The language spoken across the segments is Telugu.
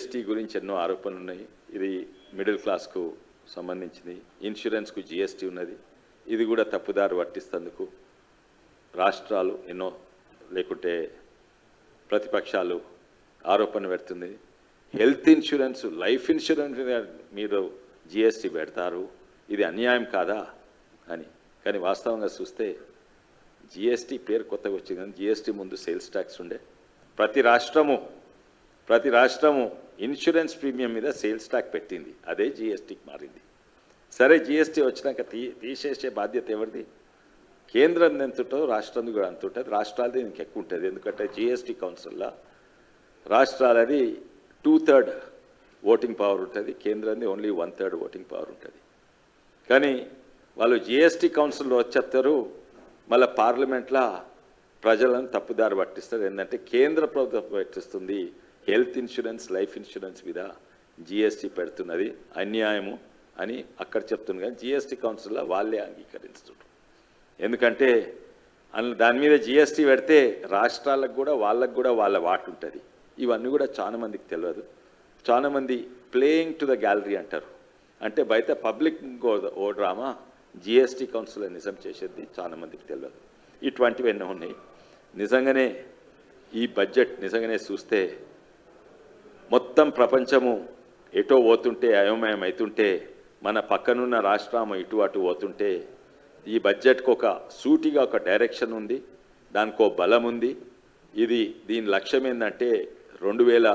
జిఎస్టీ గురించి ఎన్నో ఆరోపణలు ఉన్నాయి ఇది మిడిల్ క్లాస్కు సంబంధించింది. ఇన్సూరెన్స్కు జిఎస్టీ ఉన్నది. ఇది కూడా తప్పుదారి పట్టిస్తందుకు రాష్ట్రాలు ఎన్నో లేకుంటే ప్రతిపక్షాలు ఆరోపణ పెడుతుంది. హెల్త్ ఇన్సూరెన్స్ లైఫ్ ఇన్సూరెన్స్ మీరు జిఎస్టీ పెడతారు. ఇది అన్యాయం కాదా అని. కానీ వాస్తవంగా చూస్తే జిఎస్టీ పేరు కొత్తగా వచ్చింది కానీ జిఎస్టీ ముందు సేల్స్ ట్యాక్స్ ఉండే. ప్రతి రాష్ట్రము ప్రతి రాష్ట్రము ఇన్సూరెన్స్ ప్రీమియం మీద సేల్స్ ట్యాక్ పెట్టింది. అదే జిఎస్టీకి మారింది. సరే జిఎస్టీ వచ్చినాక తీ తీసేసే బాధ్యత ఎవరిది? కేంద్రం ఎంత ఉంటుందో రాష్ట్రం కూడా అంత ఉంటుంది రాష్ట్రాలది దీనికి ఎక్కువ ఉంటుంది. ఎందుకంటే జిఎస్టీ కౌన్సిల్లో రాష్ట్రాలది టూ థర్డ్ ఓటింగ్ పవర్ ఉంటుంది. కేంద్రంది only one third voting power ఉంటుంది. కానీ వాళ్ళు జిఎస్టీ కౌన్సిల్లో వచ్చేస్తారు మళ్ళీ పార్లమెంట్లో ప్రజలను తప్పుదారి పట్టిస్తారు. ఏంటంటే కేంద్ర ప్రభుత్వం పట్టిస్తుంది హెల్త్ ఇన్సూరెన్స్ లైఫ్ ఇన్సూరెన్స్ మీద జిఎస్టీ పెడుతున్నది అన్యాయము అని అక్కడ చెప్తుండగా కానీ జిఎస్టీ కౌన్సిల్లో వాళ్ళే అంగీకరిస్తున్నారు ఎందుకంటే దాని మీద జిఎస్టీ పెడితే రాష్ట్రాలకు కూడా వాళ్ళకు కూడా వాళ్ళ వాటు ఉంటుంది. ఇవన్నీ కూడా చాలా మందికి తెలియదు. చాలా మంది ప్లేయింగ్ టు ద గ్యాలరీ అంటారు. అంటే బయట పబ్లిక్ ఓ డ్రామా జిఎస్టీ కౌన్సిల్ నిజం చేసేది చాలా మందికి తెలియదు. ఇటువంటివి ఎన్నో ఉన్నాయి. నిజంగానే ఈ బడ్జెట్ నిజంగానే చూస్తే మొత్తం ప్రపంచము ఎటో పోతుంటే అయోమయం అవుతుంటే మన పక్కనున్న రాష్ట్రము ఇటు అటు పోతుంటే ఈ బడ్జెట్కు ఒక సూటిగా ఒక డైరెక్షన్ ఉంది దానికో బలం ఉంది. ఇది దీని లక్ష్యం ఏంటంటే రెండు వేల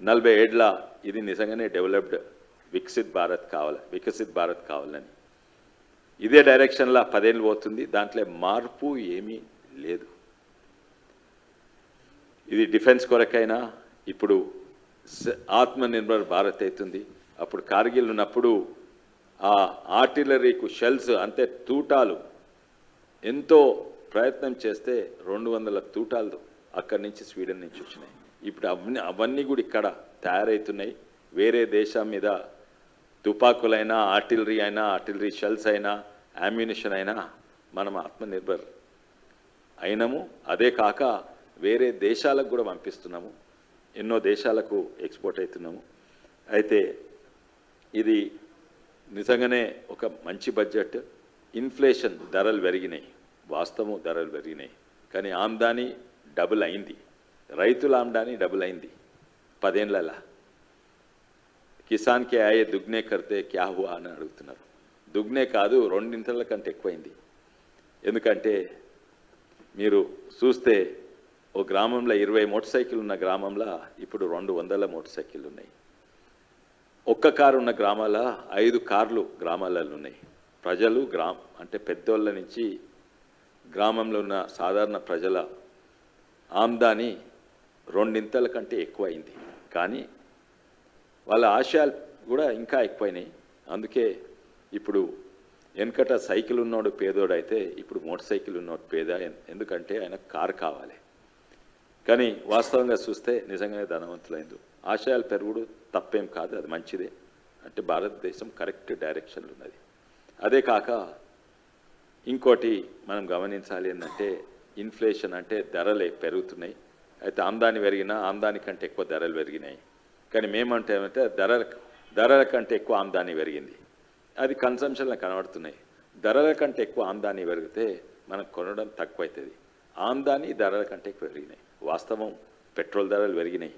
నలభై ఏళ్ళ ఇది నిజంగానే డెవలప్డ్ వికసిత్ భారత్ కావాలి వికసిత్ భారత్ కావాలని. ఇదే డైరెక్షన్లో పదేళ్ళు పోతుంది దాంట్లో మార్పు ఏమీ లేదు. ఇది డిఫెన్స్ కొరకైనా ఇప్పుడు ఆత్మనిర్భర్ భారత్ అవుతుంది. అప్పుడు కార్గిల్ ఉన్నప్పుడు ఆ ఆర్టిలరీకు షెల్స్ అంతే తూటాలు ఎంతో ప్రయత్నం చేస్తే రెండు వందల తూటాలు అక్కడి నుంచి స్వీడన్ నుంచి వచ్చినాయి. ఇప్పుడు అవన్నీ అవన్నీ కూడా ఇక్కడ తయారవుతున్నాయి. వేరే దేశం మీద తుపాకులైనా ఆర్టిలరీ అయినా ఆర్టిలరీ షెల్స్ అయినా అమ్యునిషన్ అయినా మనం ఆత్మనిర్భర్ అయినము. అదే కాక వేరే దేశాలకు కూడా పంపిస్తున్నాము. ఎన్నో దేశాలకు ఎక్స్పోర్ట్ అవుతున్నాము. అయితే ఇది నిజంగానే ఒక మంచి బడ్జెట్ ఇన్ఫ్లేషన్ ధరలు పెరిగినాయి. వాస్తవం ధరలు పెరిగినాయి. కానీ ఆమ్దాని డబుల్ అయింది. రైతుల ఆమ్దాని డబుల్ అయింది. పదేళ్ళలా కిసాన్కి ఆయే దుగ్నే కర్తే క్యా హువా అని అడుగుతున్నారు. దుగ్నే కాదు రెండింతల కంటే ఎక్కువైంది. ఎందుకంటే మీరు చూస్తే ఓ గ్రామంలో ఇరవై మోటార్ సైకిల్ ఉన్న గ్రామంలో ఇప్పుడు రెండు వందల మోటార్ సైకిళ్ళు ఉన్నాయి ఒక్క కారు ఉన్న గ్రామాల ఐదు కార్లు గ్రామాలలో ఉన్నాయి. ప్రజలు గ్రామ అంటే పెద్దోళ్ళ నుంచి గ్రామంలో ఉన్న సాధారణ ప్రజల ఆమ్దాని రెండింతల కంటే ఎక్కువైంది. కానీ వాళ్ళ ఆశయాలు కూడా ఇంకా ఎక్కువైనాయి. అందుకే ఇప్పుడు వెనకట సైకిల్ ఉన్నోడు పేదోడైతే ఇప్పుడు మోటార్ సైకిల్ ఉన్నోడు పేద. ఎందుకంటే ఆయన కారు కావాలి. కానీ వాస్తవంగా చూస్తే నిజంగానే ధనవంతులైంది. ఆశయాలు పెరుగుడు తప్పేం కాదు అది మంచిదే. అంటే భారతదేశం కరెక్ట్ డైరెక్షన్లో ఉన్నది. అదే కాక ఇంకోటి మనం గమనించాలి ఏంటంటే ఇన్ఫ్లేషన్ అంటే ధరలే పెరుగుతున్నాయి. అయితే ఆమ్దాని పెరిగినా ఆమ్దాని కంటే ఎక్కువ ధరలు పెరిగినాయి. కానీ మేమంటే ఏమంటే ధరల ధరల కంటే ఎక్కువ ఆమ్దాని పెరిగింది. అది కన్సంప్షన్లో కనబడుతున్నాయి. ధరల కంటే ఎక్కువ ఆమ్దాని పెరిగితే మనం కొనడం తక్కువ అవుతుంది ఆమ్దాని ధరల కంటే ఎక్కువ పెరిగినాయి. వాస్తవం పెట్రోల్ ధరలు పెరిగినాయి.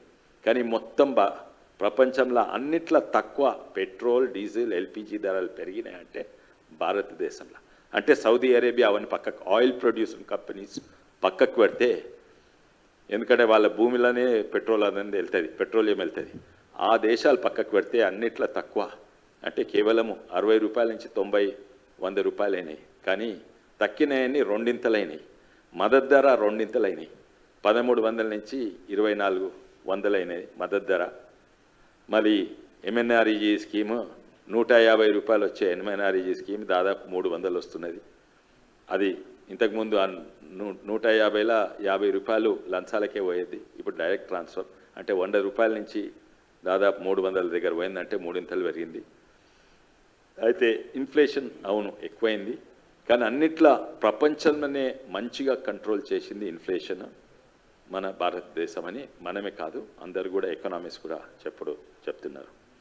కానీ మొత్తం బా ప్రపంచంలో అన్నిట్లో తక్కువ పెట్రోల్ డీజిల్ ఎల్పిజి ధరలు పెరిగినాయి అంటే భారతదేశంలో. అంటే సౌదీ అరేబియా అవన్నీ పక్కకు ఆయిల్ ప్రొడ్యూసింగ్ కంపెనీస్ పక్కకు పెడితే ఎందుకంటే వాళ్ళ భూమిలోనే పెట్రోల్ అనేది వెళ్తుంది పెట్రోలియం వెళ్తుంది. ఆ దేశాలు పక్కకు పెడితే అన్నిట్లో తక్కువ. అంటే కేవలము అరవై రూపాయల నుంచి తొంభై వంద రూపాయలు అయినాయి కానీ తక్కినాయని రెండింతలైనాయి. మద్దతు ధర రెండింతలైనాయి. పదమూడు వందల నుంచి ఇరవై నాలుగు వందలైనాయి మద్దతు ధర. మరి ఎంఎన్ఆర్ఈజీ స్కీము నూట యాభై రూపాయలు వచ్చే ఎంఎన్ఆర్ఈజీ స్కీమ్ దాదాపు మూడు వందలు వస్తున్నది. అది ఇంతకుముందు ఆ నూ- నూట యాభైల యాభై రూపాయలు లంచాలకే పోయేది. ఇప్పుడు డైరెక్ట్ ట్రాన్స్ఫర్. అంటే వంద రూపాయల నుంచి దాదాపు మూడు వందల దగ్గర పోయిందంటే మూడింతలు పెరిగింది. అయితే ఇన్ఫ్లేషన్ అవును ఎక్కువైంది. కానీ అన్నిట్లా ప్రపంచంలోనే మంచిగా కంట్రోల్ చేసింది ఇన్ఫ్లేషన్ మన భారతదేశం అని మనమే కాదు అందరు కూడా ఎకనామిక్స్ కూడా చెప్పుడు చెప్తున్నారు.